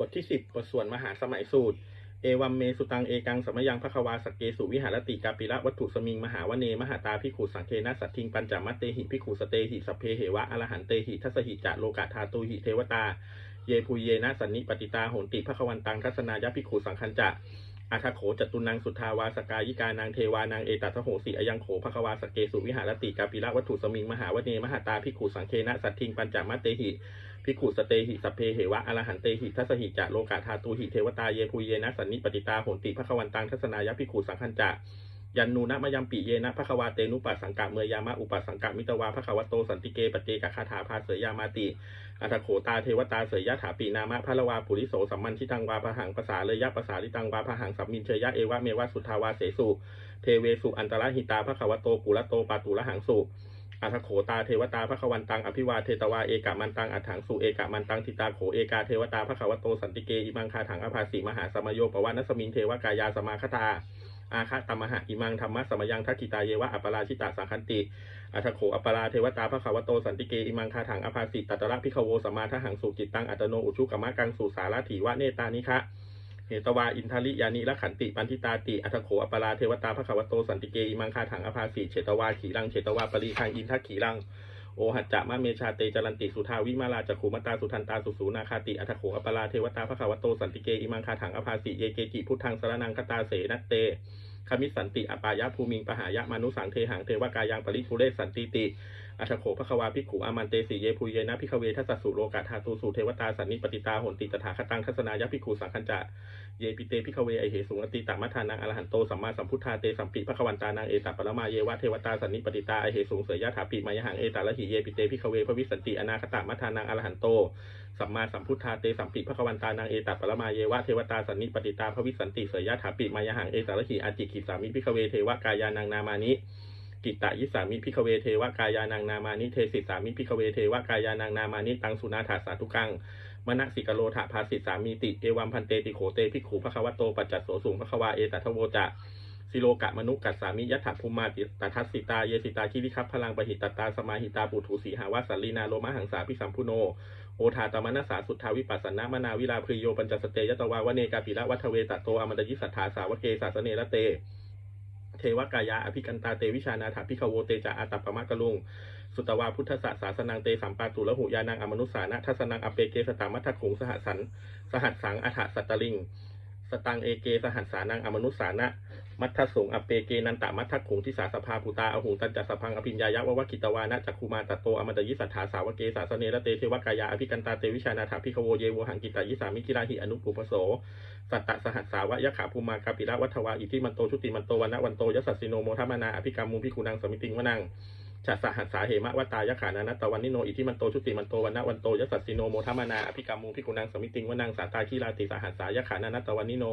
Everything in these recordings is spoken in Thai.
บทที่สิบบทส่วนมหาสมัยสูตร เอวัมเมสุตังเอกังสมยังพระควาสกเกสุวิหารติกาปิระวัตถุสมิงมหาวเนมหาตาพิขุสังเคนะสัตทิงปัญจมัตเตหิพิขุสเตหิสัพเพเหวะอรหันเตหิทัสหิจะโลกาธาตุหิเทวตา เยภูเยนะสันนิปติตาโหนติพระควันตังทัศนายพิขุสังคัญจะอาทาโขจตุนังสุทาวาสกายิกานางเทวานางเอตัทโหสีอยังโขภควาสกเกสุวิหารติกาปิระวัตถุสมิงมหาวเนมหาตาพิขุสังเคนะสัตทิงปัญจมัตเตหิ พิขุสเตหิสเพเหวะอรหันเตหิทัสหิจะโลกาธาตุหิเทวตาเยภูเยนะสันนิปติตาโหติภควันตังทัศนายพิขุสังคัญจะยันนูนะมยัมปิเยนะภควาเตนุปัสสังกะเมยามะอุปัสสังกะมิตวาภควโตสันติเกปเจกคาถาภาเสยยามาติอัตโขตาเทวตาเสยยะถาปีนามะพะละวาปุริโสสัมมันทิตังวาพหังภาษาเลยยะภาษาลิตังวาพหังสัมมินเชยยะเอวะเมวะสุทาวาเสสุเทเวสุอันตรหิตาภควโตปุระโตปาตุระหังสุ อัทโขตาเทวตาพระควันตังอภิวาเทตวาเอกะมันตังอัฏฐังสุเอกะมันตังทิตาโขเอกาเทวตาพระขวโตสันติเกอิมังคาถังอภาสีมหาสมโยปวานัสมิงเทวกายาสมาคตาอาคาตมหะอิมังธรรมะสมยังทักิตาเยวะอัปปราชิตาสังคันติอัทโขอัปปราเทวตาพระขวโตสันติเกอิมังคาถังอภาสิตัตระพิขโวสมาทหังสุจิตตังอัตโนอุชุกมะกังสุสาราถีวะเนตานิคะ เหตวาอินทริยานิละขันติปันทิตาติอัทโขอปปราเทวตาพระขวโตสันติเกอิมังคาถังอภาสีเฉตวาขีรังเฉตวาปรีคังอินทักขีรังโอหัจจะมะเมชาเตจรันติสุทาวิมาลาจักขุมตาสุทันตาสุสูนาคาติอัทโขอปปราเทวตาพระขวโตสันติเกอิมังคาถังอภาสีเยเกจิพุทธังสรนังคตาเสนัตเตคมิสันติอปายะภูมิงปหายะมานุสังเทหังเทวกายังปริภูเรสันติติ อัชโขภควาภิขุอามันเตสีเยภูเยนะพิขเวทัสสสุโลกาธาตูสุเทวตาสันนิปติตาหนติตถาคตังทัศนายภิขุสังคัญจะเยปิเตพิขเวไอเหสุงอติตามัทานังอรหันโตสัมมาสัมพุทธาเตสัมปิภควันตานังเอตัปรมาเยวะเทวตาสันนิปติตาไอเหสุงเสยยะถาปิมายหังเอตาละหิเยปิเตพิขเวพระวิสันติอนาคตามัทานังอรหันโตสัมมาสัมพุทธาเตสัมปิภควันตานังเอตัปปรมาเยวะเทวตาสันนิปติตาพระวิสันติเสยยะถาปิมายหังเอตาละหิอาจิกิสามิพิขเวเทวกายานังนามานิ กิตตยิสามิพิขเวเทวกายานังนามานิเทสิสามิพิขเวเทวกายานังนามานิตังสุนาถาสาธุกังมณสิกโลถะภาสิสามีติเอวัมพันเตติโขเตพิกขูพระควโตปัจจัสโสสูงพระควาเอตัทโวจะสิโลกะมนุกัสสามิยัตถภูมาติตทัสสิตาเยสิตาคิริคัพพลังปหิตตาสมาหิตาปุถุสีหาวัสสลีนาโลมหังสาพิสัมพุโนโอทาตมนัสสาสุทธาวิปัสสนามนาวิลาพริโยปัญจสเตยตวาวเนกาปิระวัฒเวตโตอมันตยิสัทธาสาวเกสาสเนระเต เทวกายาอภิกันตาเตวิชานาถาพิขโวเตจาอาตัปปมะกะลุง สุตวาพุทธศาสาสนังเตสัมปาตุละหุยานังอมนุสานะทัสนังอเปเกสตามัทถขุงสหสัน สหัสสังอัฐสัตตลิง สตังเอเกสหัสสานังอมนุสานะ มัทธสงอเปเกนันตะมัทถขุงทิสาสภาภูตาอหุตันจัสพังอภิญญายะวะวะกิตวานะจักคุมาตโตอมตยิสัทธาสาวเกสาสเนระเตเทวกายาอภิกันตาเตวิชานาถาพิขโวเยวหังกิตายิสามิกิราหิอนุปุปโสสัตตะสหัสสาวะยะขาภูมากาปิระวัฏวาอิทิมันโตชุติมันโตวันะวันโตยสัสสิโนโมทัมานาอภิกรรมมุพิคุนังสมิติงวนังจัสสหัสสาเหมะวตายะขานานัตตวันนิโนอิทิมันโตชุติมันโตวันะวันโตยสัสสิโนโมทัมานาอภิกรรมมุพิคุนังสมิติงวนังสาตาคีราติสหัสสายะขานานัตตวันนิโน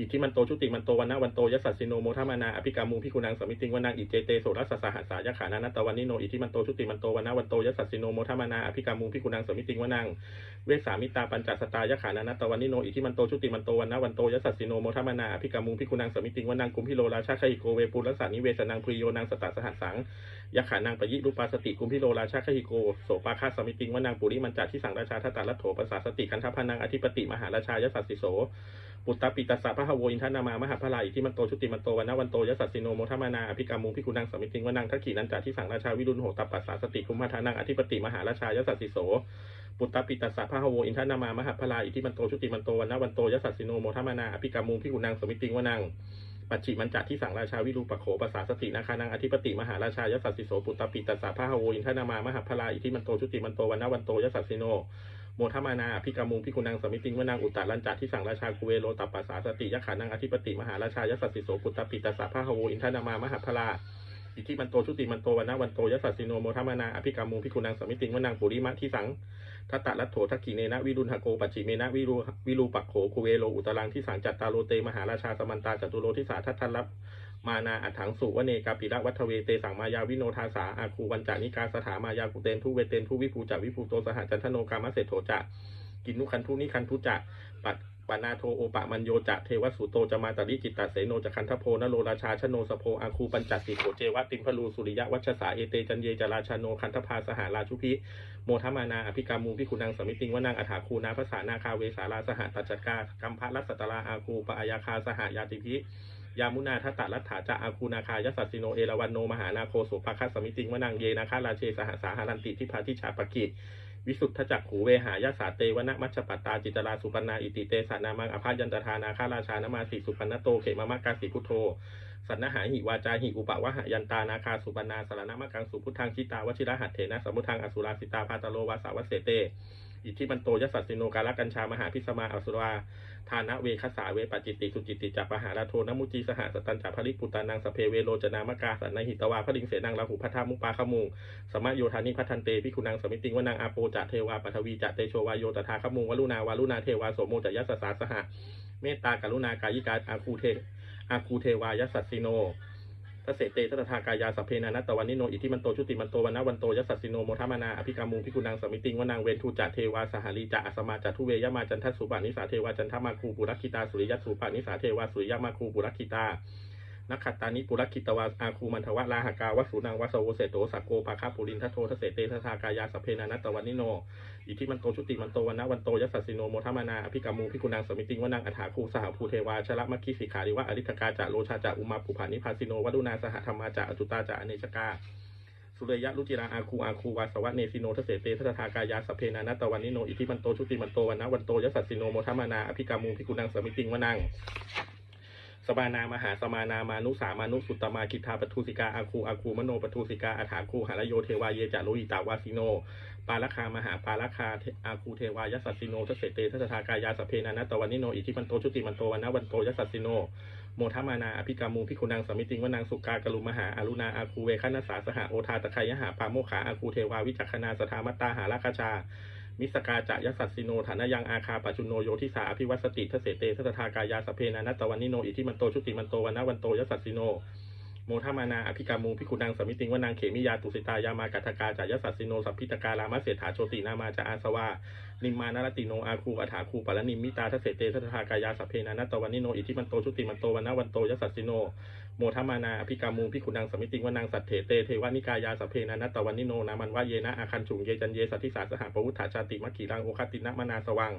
อิทธิมันโตชุติมันโตวันนะวันโตยสัสสิโนโมทัมานาอภิกรรมมุพิคุนังสมิติงวนังอิเจเตโสรัสสะหัสสายะขานานัตวันนิโนอิทธิมันโตชุติมันโตวันนะวันโตยสัสสิโนโมทัมานาอภิกรรมมุพิคุนังสมิติงวนังเวสามิตาปัญจสตายะขานานัตวันนิโนอิทธิมันโตชุติมันโตวันนะวันโตยสัสสิโนโมทัมานาอภิกรรมุงพิกุนังสมิติงวนังกุมพิโลราชาคหิโกเวปุรัสสานิเวสนังพริโยนังสตตสหัสสังยะขานังปยิรูปาสติกุมพิโลราชาคหิโกโสปาคาสมิติงวนังปุริมันจัที่สังราชาทัตตาลัโถปสาสติคันทพนังอธิปติมหาราชายสัสสิโส ปุตตปิตัสสะพระหโวอินทนามามหาพลาอิทิมันโตชุติมันโตวันนวันโตยสัสสิโนโมทมานาอภิกรรมุพิกุนังสมิติงวนังทักขีนันจาที่สังราชาวิรุณโหตัปปัสสาสติคุมพทานังอธิปติมหาราชายสัสสิโสปุตตปิตัสสะพระหโวอินทนามามหาพลาอิทิมันโตชุติมันโตวันนวันโตยสัสสิโนโมทมานาอภิกรรมุพิกุนังสมิติงวนังปัจฉิมันจัที่สังราชาวิรูปโขปสาสตินาคานังอธิปติมหาราชายสัสสิโสปุตตปิตัสสะพระหโวอินทนามามหาพลาอิทิมันโตชุติมันโตวันนวันโตยสัสสิโน โมทัมานาพิกามุงพิกุนังสมิติงวนังอุตตาลันจัที่สั่งราชากุเวโรตัปปัสสาสติยขานังอธิปติมหาราชายสัสสิโสปุตตปิตัสะพระหโวอินทนามามหาพลาอิทิมันโตชุติมันโตวันนะวันโตยสัสสิโนโมทัมานาอภิกามุงพิกุนังสมิติงวนังปุริมะที่สังทัตตะรัตโถทักขีเนนะวิรุณหโกปัจฉิเมนะวิรูวิรูปักโขกุเวโรอุตลังที่สังจัตตาโรเตมหาราชาสมันตาจตุโรทิสาทัตทันรับ มานาอัฏฐังสุวเนกาปิระวัฒเวเตสังมายาวิโนทาสาอาคูวันจานิกาสถามายากุเตนทุเวเตนทุวิภูจาวิภูโตสหจันทโนกามะเศรษโถจะกินนุคันทุนิคันทุจะปัดปนาโทโอปะมัญโยจะเทวสุโตจะมาตริจิตตเสโนจะคันทโพนโรราชาชโนสโพอาคูปัญจสิโกเจวะติมพลูสุริยะวัชสาเอเตจันเยจราชาโนคันทพาสหาราชุพิโมทมานาอภิกามูพิคุนังสมิติงวนังอัฐาคูนาภาษานาคาเวสาราสหตัจจกากัมพะรัสสตราอาคูปะอายาคาสหายาติพิ ยามุนาทัตตะรัฐาจะอาคูนาคายสัสสิโนเอราวันโนมหานาโคสุภาคัสสมิติงวนังเยนาคาราเชสหสาหารันติทิพาทิชาปกิจวิสุทธจักขูเวหายาสาเตวนะมัชปัตตาจิตราสุปนาอิติเตสานามังอภายันตทานาคาราชานามาสิสุปันนโตเขมามะกาสิพุทโธสันนหาหิวาจาหิอุปะวะหยันตานาคาสุปนาสารนามะกังสุพุทธังชิตาวชิระหัตเถนะสมุทังอสุราสิตาพาตโลวาสาวเสเต อิทธิมันโตยสัสสิโนกาลกัญชามหาพิสมาอสุราทานะเวคสาเวปจิตติสุจิตติจัปปหาราโทนมุจีสหสตันจัปภริปุตานังสเพเวโรจนามกาสันนหิตวาพริงเสนังลาหุพัทธามุปาขมุงสมะโยธานิพัทันเตพิคุณังสมิติงวนังอาโปจะเทวาปัทวีจะเตโชวาโยตถาคมุงวลุนาวาลุนาเทวาโสโมจะยัสสาสหะเมตตากรุณากายิกาอาคูเทอาคูเทวายัสสสสิโน ทเสเตทัตถากายาสพเพนานัตตวันนิโนอิทิมันโตชุติมันโตวันนะวันโตยัสสสสิโนโมทมานาอภิกามุงพิคุณังสมิติงวนังเวนทูจะเทวาสหรีจะอสมาจะทุเวยมาจันทสุปานิสาเทวาจันทมาคูปุรักขิตาสุริยสสุปานิสาเทวาสุริยมาคูปุรักขิตา นักขัตตานิปุรคิตวาอาคูมันทวะลาหกาวสุนังวสโวเสโตสักโกปาคาปุรินทโททเสเตทธากายาสเพนานัตวันนิโน อิทิมันโตชุติมันโตวันนะวันโตยัสสสิโนโมทมานาอภิกามูพิกุนังสมิติงวนังอัฐาคูสหภูเทวาชละมัคคิสิขาริวะอริธกาจะโลชาจะอุมาปุภานิพาสิโนวัดุนาสหธรรมาจะอจุตาจะอเนชกาสุริยะรุจิราอาคูอาคูวาสวะเนสิโนทเสเตทัตถากายาสเพนานัตวันนิโนอิทิมันโตชุติมันโตวันนะวันโตยัสสสิโนโมทมานาอภิกามูพิกุนังสมิติงวนัง สมานามหาสมานามานุสามานุสุตมาคิทาปทุสิกาอาคูอาคูมโนปทุสิกาอาถาคูหารโยเทวาเยจาโลหิตาวาสิโน ปาลคามหาปาลคาอาคูเทวายัสสสิโนทเสเตทัตถากายาสเพนานัตวันนิโนอิทิมันโตชุติมันโตวันนวันโตยัสสสิโนโมทมานาอภิกามูพิคุนังสมิติงวนางสุกากรุมหาอารุณาอาคูเวคณสาสหโอทาตะไคยหาปาโมขาอาคูเทวาวิจักขนาสถามตตาหาราคาชา มิสกาจะยัสสิโนฐานะยังอาคาปัจจุโนโยทิสาอภิวัสติทเสเตทัตถากายาสเพนานัตตวันนิโนอิทิมันโตชุติมันโตวันนวันโตยัสสสิโน โมทมานาอภิกามูพิคุนังสมิติงวนางเขมิยาตุสิตายามากัทกาจะยัสสิโนสัพพิตการามะเสถาโชตินามาจะอาสวานิมมานารติโนอาคูอัฐาคูปะละนิมมิตาทเสเตทัตถากายาสพเพนานัตตวันนิโนอิทิมันโตชุติมันโตวันนวันโตยัสสิโนโมทมานาอภิกามูพิคุนังสมิติงวนางสัตเถเตเทวานิกายาสพเพนานัตตวันนิโนนามันวะเยนะอาคันฉุงเยจันเยสัทธิสาสหปวุฒาชาติมัคคีรังโอคตินะมนาสวัง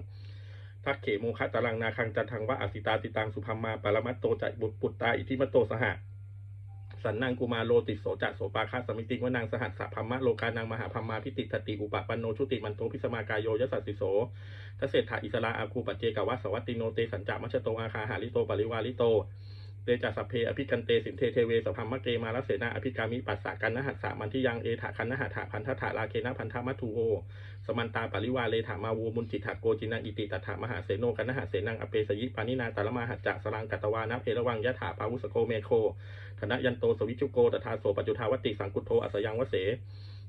ทักเขโมคะตารังนาคังจันทังวะอสิตาติตังสุพัมมาปรมัตโตจับุตรปุตตาอิทิมโตสหะ สันนังกุมาโลติโสจัตโสปาคาสมิติวนางสหัสสะพัมมะโลกานังมหาพัมมาพิติสติอุปปันโนชุติมันโตพิสมากายโยยสัสสิโสทเศรษฐาอิสราอาคูปัจเจกวัสสวัตติโนเตสัญจามัชโตอาคาหาลิโตปริวาลิโต เตจัสสพเพอภิกันเตสินเทเทเวสพัมมะเกมาลเสนาอภิกามิปัสสะกันนหัสสะมันทิยังเอถาคันนหัถาพันธถาลาเคนะพันธมัทุโอสมันตาปริวาเลถามาวูมุนจิตถาโกจินังอิติตถามหาเสโนกันนหาเสนังอเปสยิปานินาตาลมาหัจจะสลังกัตวานะเพระวังยะถาปาวุสโกเมโคธนยันโตสวิจุโกตถาโสปัจจุทาวติสังกุโทอัสยังวเส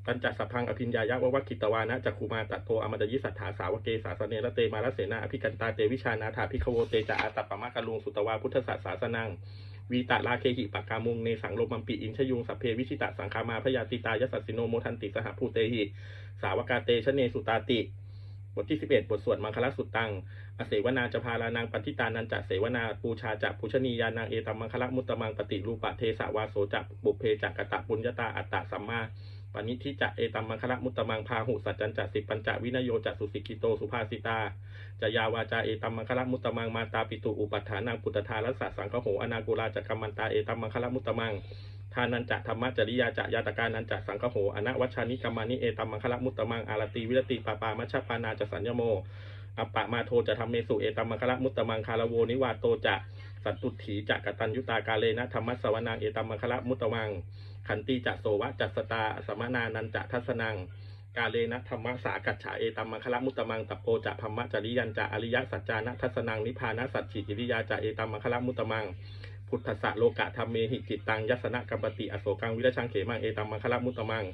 ปัญจสัพพังอภิญญายะววัคิตวานะจักคูมาตัดโทอมดยิสัทธาสาวเกสาสเนระเตมาลเสนาอภิกันตาเตวิชานาถาพิคโวเตจะอาตัปปะมะกะลุงสุตวาพุทธศาสสนังวีตาลาเคหิปากามุงเนสังโลมัมปิอินชยุงสัพเพวิชิตะสังคามาพยาติตายสัสสิโนโมทันติสหภูเตหิสาวกาเตชเนสุตาติบทที่ 11 บทสวดมังคลสุตตัง อเสวนาจะพาลานังปฏิตานันจะเสวนาปูชาจะปูชนียานังเอตัมมังคลมุตตมังปฏิรูปะเทสาวาโสจะบุพเพจักกะตะปุญญาตาอัตตะสัมมา ปณิทิจะเอตัมมังคละมุตตมังพาหุสัจจันจะสิปัญจวินโยจะสุสิกิโตสุภาสิตาจะยาวาจาเอตัมมังคละมุตตมังมาตาปิตุอุปัฏฐานังปุตตทารัสสะสังคโหอนากุลาจักกัมมันตาเอตัมมังคละมุตตมังทานันจะธรรมะจริยาจะยาตการนันจะสังคโหอนะวัชานิกรรมานิเอตัมมังคละมุตตมังอารติวิรติปาปามัชฌปานาจะสัญญโมอัปปะมาโทจะทำเมสุเอตัมมังคละมุตตมังคารโวนิวาโตจะสันตุถีจะกตัญยุตากาเลนะธรรมสสวนังเอตัมมังคละมุตตมัง ขันติจะโสวะจัสสตาสมนานันจะทัสนัง กาเลนะธรรมะสากัจฉาเอตัมมังคละมุตตมังตัปโปจะพัมมะจริยันจะอริยสัจจานะทัสนังนิพานะสัจฉิกิริยาจะเอตัมมังคละมุตตมัง พุทธะโลกะธรรมเมหิจิตตังยัสนะกัมปติอโศกังวิรชังเขมังเอตัมมังคละมุตตมัง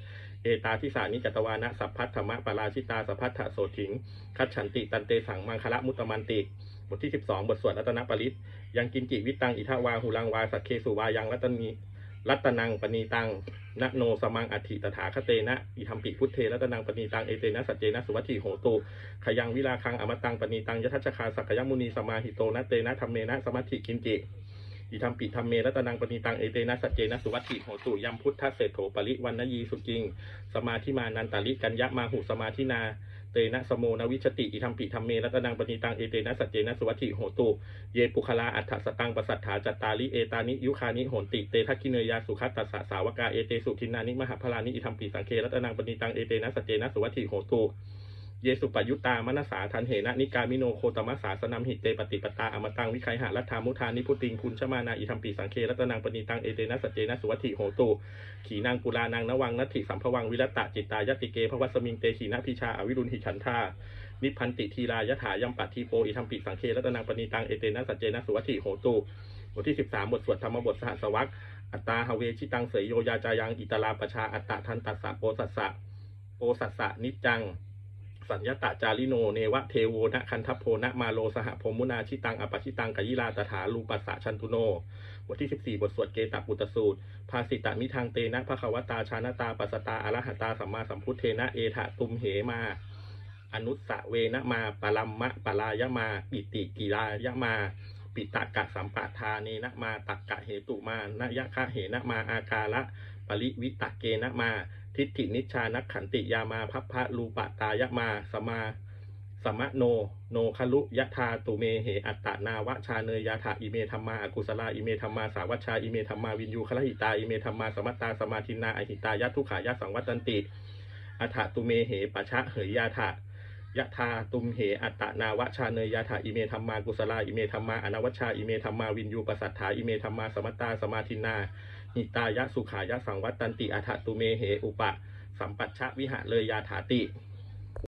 เอตาทิสานิจตวานะสัพพัทธรรมะปราชิตาสัพพัทธโสถิง คัจฉันติตันเตสังมังคละมุตตมันติบทที่ 12 บทสวดรัตนปริตยังกินจิวิตังอิทาวาหูลังวาสักเคสุวายังรัตนี รัตนังปณีตังนโนสมังอธิตถาคเตนะอิธรรมปิพุทเทรัตนังปณีตังเอเตนะสัจเจนะสุวัตถิโหตุขยังวิลาคังอมตังปณีตังยทัชคาสักยมุนีสมาหิโตนะเตนะธรรมเมนะสมัติกินจิอิธรรมปิธรรมเมรัตนังปณีตังเอเตนะสัจเจนะสุวัตถิโหตุยัมพุทธเศโถปริวันนยีสุกิง สมาธิมานันตาลิกัญญะมาหุสมาธินา เตนะสโมนวิชติอิธรรมปิธรรมเมรัตนังปณีตังเอเตนะสัจเจนะสวัติโหตุเยปุคลาอัฏฐสตังปสัทธาจัตตาลิเอตานิยุคานิโหติเตทักกิเนยาสุขัตตสสะสาวกาเอเตสุทินานิมหาพลานิอิธรรมปีสังเครัตนังปณิตังเอเตนะสจเจนะสวัติโหตุ เยสุปยุตตามนสาทันเหนะนิกามิโนโคตมัสสาสนัมหิเตปฏิปตาอมตังวิไคหะรัฐามุทานิพุติงคุณชมานาอิธรรมปีสังเครัตนังปณิตังเอเตนะสเจนะสุวัติโหตุขีนางกุลานางนวังนัตถิสัมภวังวิรตะจิตตายติเกภวัสมิงเตขีนพิชาอวิรุณหิฉันทานิพันติทีรายถายัมปัตทีโปอิธรรมปิสังเครัตนังปณีตังเอเตนะสเจนะสุวัติโหตุบทที่สิบสามบทสวดธรรมบทสหัสวักอัตตาหเวชิตังเสยโยยาจายังอิตาลาปชาอัตตะทันตัสสะโปสัสสะโปสัสสะนิจจัง สัญญตะจาริโนเนวะเทโวนะคันทัพโพนะมาโลสหพมุนาชิตังอปชิตังกยิลาตถาลูปัสสะชันตุโนบทที่สิบสี่บทสวดเกตปุตสูตร ภาสิตามิทางเตนะภควตาชานาตาปัสตาอรหัตตาสัมมาสัมพุทเทนะเอถะตุมเหมา อนุสสะเวนะมาปลัมมะปลายมา ปิติกิรายมาปิตากะสัมปะทาเนนะมาตักกะเหตุมานยะคะเหนะมาอากาละปริวิตะเกนะมา ทิฏฐินิชานักขันติยามาพัพพะรูปะตายะมาสมาสมะโน โนคลุยะธาตุเมเหอัตตานาวะชาเนยยาถาอิเมธรรมาอากุศลาอิเมธรรมาสาวัชาอิเมธรรมาวินยูคลหิตาอิเมธรรมาสมัตตาสมาทินาอหิตายะทุขายะสังวัตันติอัฏฐตุเมเหปะชะเหยยาถะยะธาตุมเหอัตตนาวชาเนยยะถาอิเมธรรมากุศลาอิเมธรรมาอนวัชชาอิเมธรรมาวินยูปสัทธาอิเมธรรมาสมัตตาสมาทินา หิตายะสุขายะสังวัตตันติอัฏฐตุเมเหอุปะ สัมปัชชะวิหะเลยยาถาติ